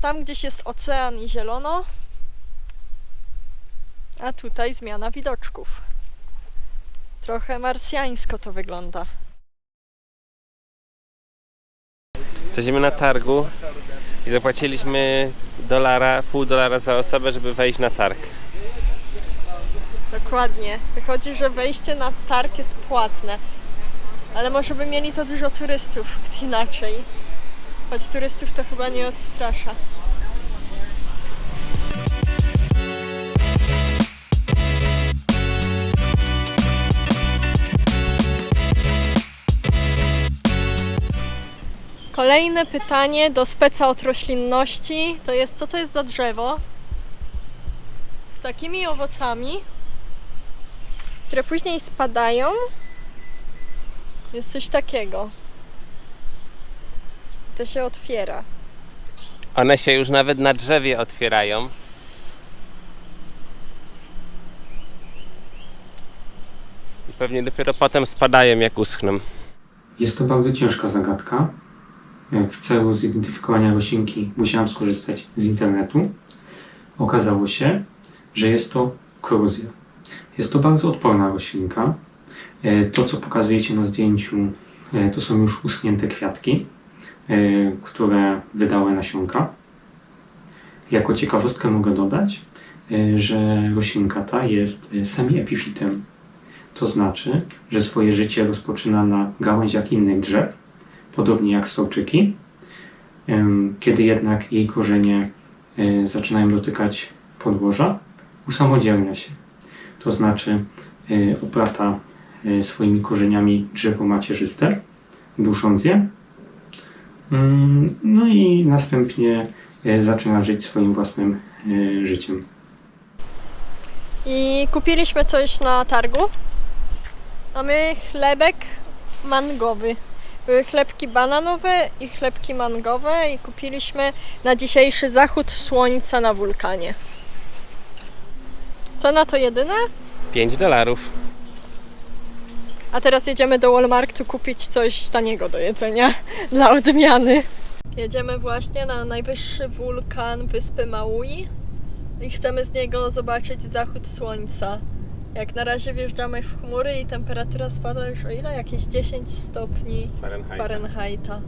Tam gdzieś jest ocean i zielono, a tutaj zmiana widoczków. Trochę marsjańsko to wygląda. Jesteśmy na targu i zapłaciliśmy dolara, pół dolara za osobę, żeby wejść na targ. Dokładnie. Wychodzi, że wejście na targ jest płatne. Ale może by mieli za dużo turystów inaczej. Choć turystów to chyba nie odstrasza. Kolejne pytanie do speca od roślinności to jest co to jest za drzewo? Z takimi owocami, które później spadają. Jest coś takiego. To się otwiera. One się już nawet na drzewie otwierają. I pewnie dopiero potem spadają jak uschną. Jest to bardzo ciężka zagadka. W celu zidentyfikowania roślinki musiałem skorzystać z internetu. Okazało się, że jest to korozja. Jest to bardzo odporna roślinka. E, To, co pokazujecie na zdjęciu, e, to są już uschnięte kwiatki, e, które wydały nasionka. Jako ciekawostkę mogę dodać, e, że roślinka ta jest e, semiepifitem. To znaczy, że swoje życie rozpoczyna na gałęziach innych drzew, podobnie jak storczyki. Em, Kiedy jednak jej korzenie e, zaczynają dotykać podłoża, usamodzielnia się. To znaczy e, oplata e, swoimi korzeniami drzewo macierzyste, dusząc je. Mm, No i następnie e, zaczyna żyć swoim własnym e, życiem. I kupiliśmy coś na targu. Mamy chlebek mangowy. Były chlebki bananowe i chlebki mangowe i kupiliśmy na dzisiejszy zachód słońca na wulkanie. Cena to jedyne, 5 dolarów. A teraz jedziemy do Walmartu kupić coś taniego do jedzenia dla odmiany. Jedziemy właśnie na najwyższy wulkan wyspy Maui i chcemy z niego zobaczyć zachód słońca. Jak na razie wjeżdżamy w chmury i temperatura spada już o ile? Jakieś 10 stopni Fahrenheit. Fahrenheita.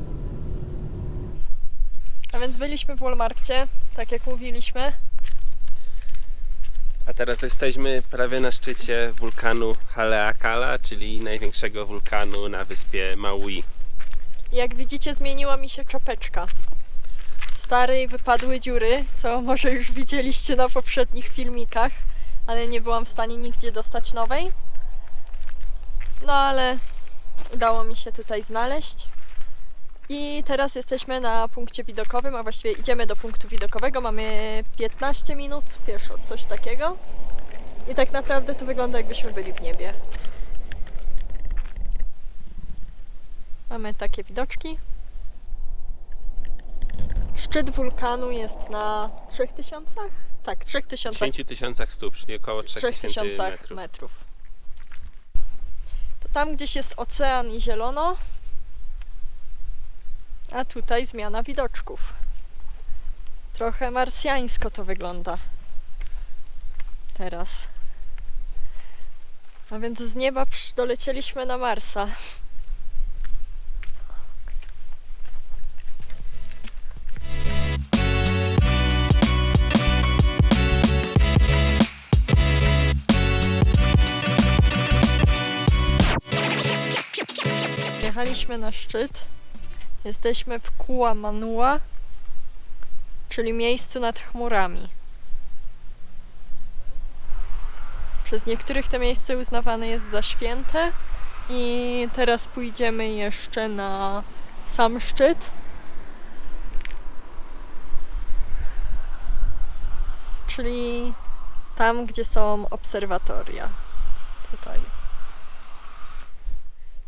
A więc byliśmy w Walmarcie, tak jak mówiliśmy. A teraz jesteśmy prawie na szczycie wulkanu Haleakala, czyli największego wulkanu na wyspie Maui. Jak widzicie, zmieniła mi się czapeczka. Starej wypadły dziury, co może już widzieliście na poprzednich filmikach, ale nie byłam w stanie nigdzie dostać nowej. No ale udało mi się tutaj znaleźć. I teraz jesteśmy na punkcie widokowym, a właściwie idziemy do punktu widokowego. Mamy 15 minut pieszo, coś takiego. I tak naprawdę to wygląda jakbyśmy byli w niebie. Mamy takie widoczki. Szczyt wulkanu jest na 3000? Tak, 3000 10 tysiącach stóp, czyli około 3000 3000 metrów. metrów. To tam gdzieś jest ocean i zielono, a tutaj zmiana widoczków. Trochę marsjańsko to wygląda. Teraz. A więc z nieba dolecieliśmy na Marsa. Jechaliśmy na szczyt. Jesteśmy w Kuamanua, czyli miejscu nad chmurami. Przez niektórych to miejsce uznawane jest za święte i teraz pójdziemy jeszcze na sam szczyt. Czyli tam, gdzie są obserwatoria. Tutaj.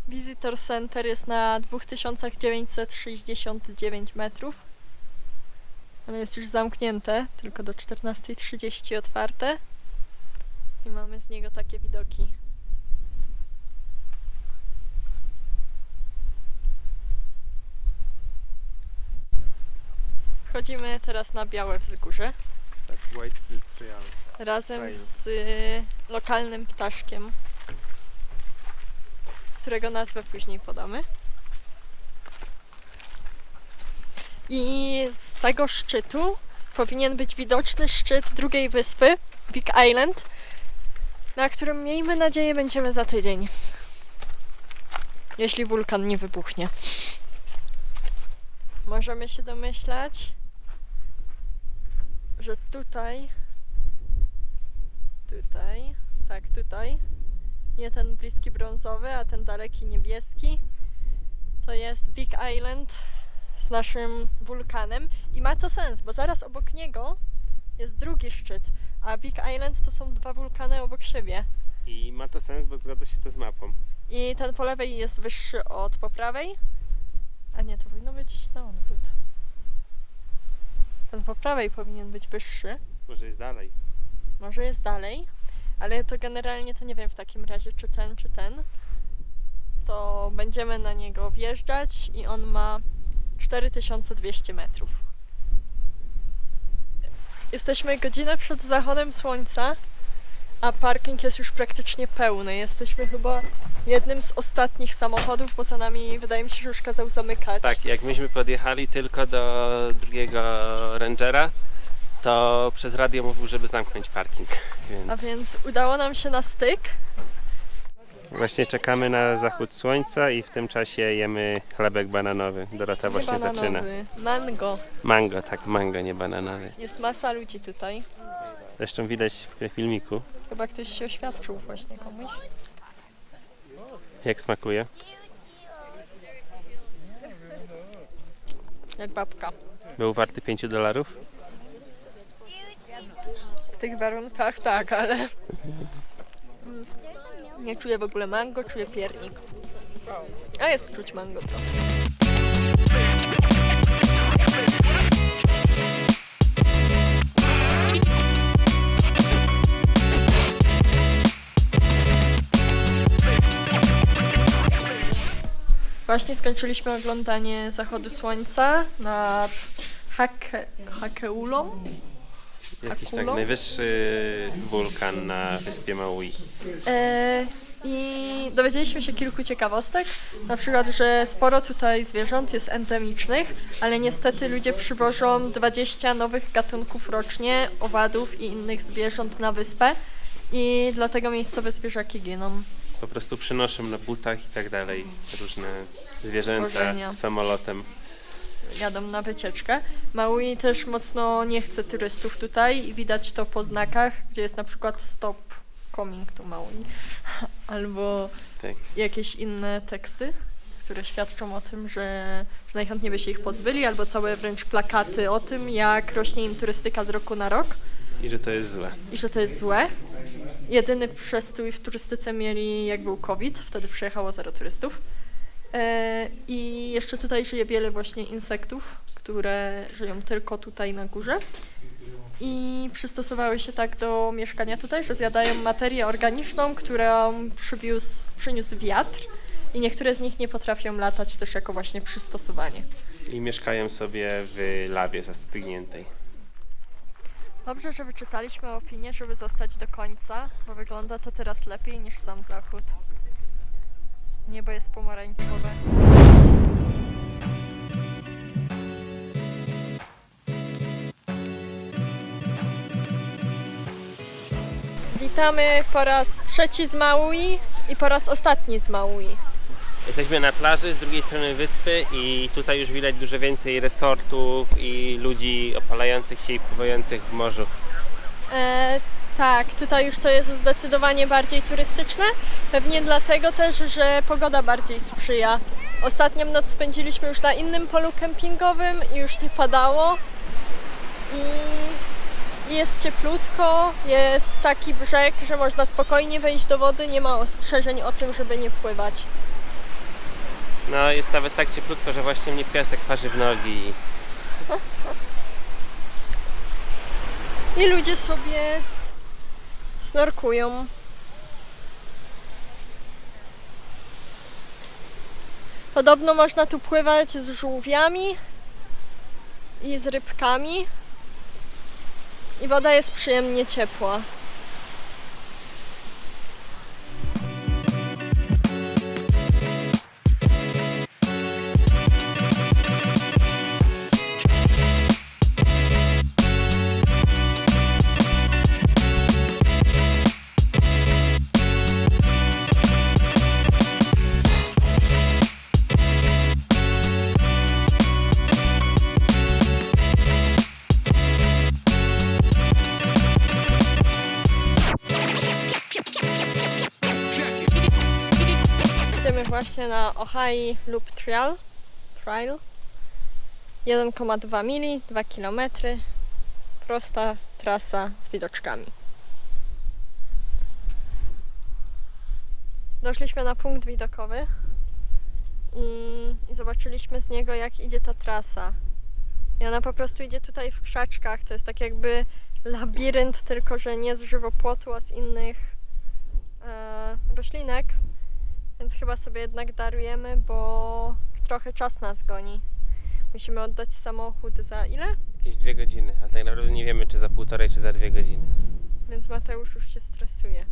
Visitor Center jest na 2969 metrów, ale jest już zamknięte, tylko do 14.30 otwarte. I mamy z niego takie widoki. Wchodzimy teraz na Białe Wzgórze Tak, Whitefield Trail. razem z y, lokalnym ptaszkiem, którego nazwę później podamy. I z tego szczytu powinien być widoczny szczyt drugiej wyspy, Big Island, na którym miejmy nadzieję będziemy za tydzień. Jeśli wulkan nie wybuchnie. Możemy się domyślać, że tutaj, tutaj, tak, tutaj, nie ten bliski brązowy, a ten daleki niebieski, to jest Big Island z naszym wulkanem i ma to sens, bo zaraz obok niego jest drugi szczyt, a Big Island to są dwa wulkany obok siebie. I ma to sens, bo zgadza się to z mapą. I ten po lewej jest wyższy od po prawej. A nie, to powinno być na odwrót. Ten po prawej powinien być wyższy. Może jest dalej. Może jest dalej, ale to generalnie to nie wiem w takim razie, czy ten, czy ten. To będziemy na niego wjeżdżać i on ma 4200 metrów. Jesteśmy godzinę przed zachodem słońca, a parking jest już praktycznie pełny. Jesteśmy chyba jednym z ostatnich samochodów, bo za nami wydaje mi się, że już kazał zamykać. Tak, jak myśmy podjechali tylko do drugiego Rangera, to przez radio mówił, żeby zamknąć parking. Więc A więc udało nam się na styk. Właśnie czekamy na zachód słońca i w tym czasie jemy chlebek bananowy. Dorota Nie właśnie zaczyna. bananowy, mango. Mango, tak, mango, nie bananowy. Jest masa ludzi tutaj. Zresztą widać w filmiku, Chyba ktoś się oświadczył właśnie komuś. jak smakuje. Jak babka. Był warty 5 dolarów. W tych warunkach tak, ale... Nie czuję w ogóle mango, czuję piernik. A jest czuć mango trochę. Właśnie skończyliśmy oglądanie zachodu słońca nad Hake. Jakiś tak Akulą? najwyższy wulkan na wyspie Maui. E, I dowiedzieliśmy się kilku ciekawostek, na przykład, że sporo tutaj zwierząt jest endemicznych, ale niestety ludzie przywożą 20 nowych gatunków rocznie, owadów i innych zwierząt na wyspę i dlatego miejscowe zwierzaki giną. Po prostu przynoszą na butach i tak dalej różne zwierzęta Stworzenia. samolotem. Jadą na wycieczkę. Maui też mocno nie chce turystów tutaj i widać to po znakach, gdzie jest na przykład stop coming to Maui albo Tak. jakieś inne teksty, które świadczą o tym, że, że najchętniej by się ich pozbyli, albo całe wręcz plakaty o tym, jak rośnie im turystyka z roku na rok I że to jest złe. i że to jest złe. Jedyny przestój w turystyce mieli jak był COVID, wtedy przyjechało zero turystów. E, I jeszcze tutaj żyje wiele właśnie insektów, które żyją tylko tutaj na górze. I przystosowały się tak do mieszkania tutaj, że zjadają materię organiczną, którą przywiózł, przyniósł wiatr. I niektóre z nich nie potrafią latać też jako właśnie przystosowanie. I mieszkają sobie w lawie zastygniętej. Dobrze, że wyczytaliśmy opinię, żeby zostać do końca, bo wygląda to teraz lepiej niż sam zachód. Niebo jest pomarańczowe. Witamy po raz trzeci z Maui i po raz ostatni z Maui. Jesteśmy na plaży z drugiej strony wyspy i tutaj już widać dużo więcej resortów i ludzi opalających się i pływających w morzu. E, tak, tutaj już to jest zdecydowanie bardziej turystyczne. Pewnie dlatego też, że pogoda bardziej sprzyja. Ostatnią noc spędziliśmy już na innym polu kempingowym i już nie padało. I jest cieplutko, jest taki brzeg, że można spokojnie wejść do wody, nie ma ostrzeżeń o tym, żeby nie pływać. No jest nawet tak cieplutko, że właśnie mnie piasek parzy w nogi. I ludzie sobie snorkują. Podobno można tu pływać z żółwiami i z rybkami. I woda jest przyjemnie ciepła. Właśnie na Ohio Loop Trail. Trail. 1,2 mili, 2 km. Prosta trasa z widoczkami. Doszliśmy na punkt widokowy i, i zobaczyliśmy z niego, jak idzie ta trasa. I ona po prostu idzie tutaj w krzaczkach. To jest tak jakby labirynt, tylko że nie z żywopłotu, a z innych e, roślinek. Więc chyba sobie jednak darujemy, bo trochę czas nas goni. Musimy oddać samochód za ile? Jakieś dwie godziny, ale tak naprawdę nie wiemy czy za półtorej, czy za dwie godziny. Więc Mateusz już się stresuje.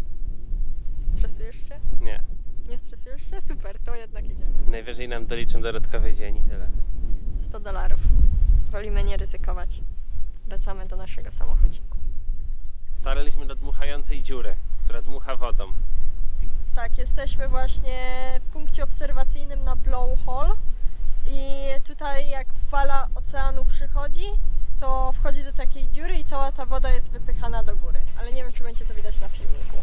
Stresujesz się? Nie. Nie stresujesz się? Super, to jednak idziemy. Najwyżej nam doliczą dodatkowy dzień i tyle. 100 dolarów. Wolimy nie ryzykować. Wracamy do naszego samochodziku. Dotarliśmy do dmuchającej dziury, która dmucha wodą. Tak, jesteśmy właśnie w punkcie obserwacyjnym na Blowhole i tutaj jak fala oceanu przychodzi, to wchodzi do takiej dziury i cała ta woda jest wypychana do góry. Ale nie wiem, czy będzie to widać na filmiku.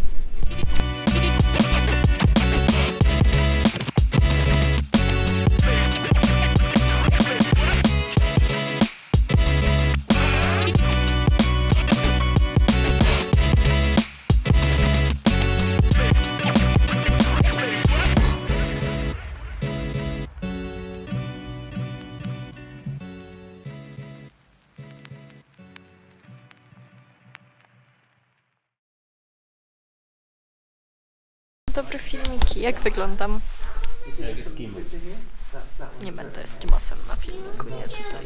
Dobre filmiki. Jak wyglądam? Eskimus. Nie będę Eskimosem na filmiku, nie tutaj.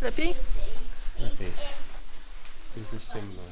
Lepiej? Lepiej. Tu jest ciemno.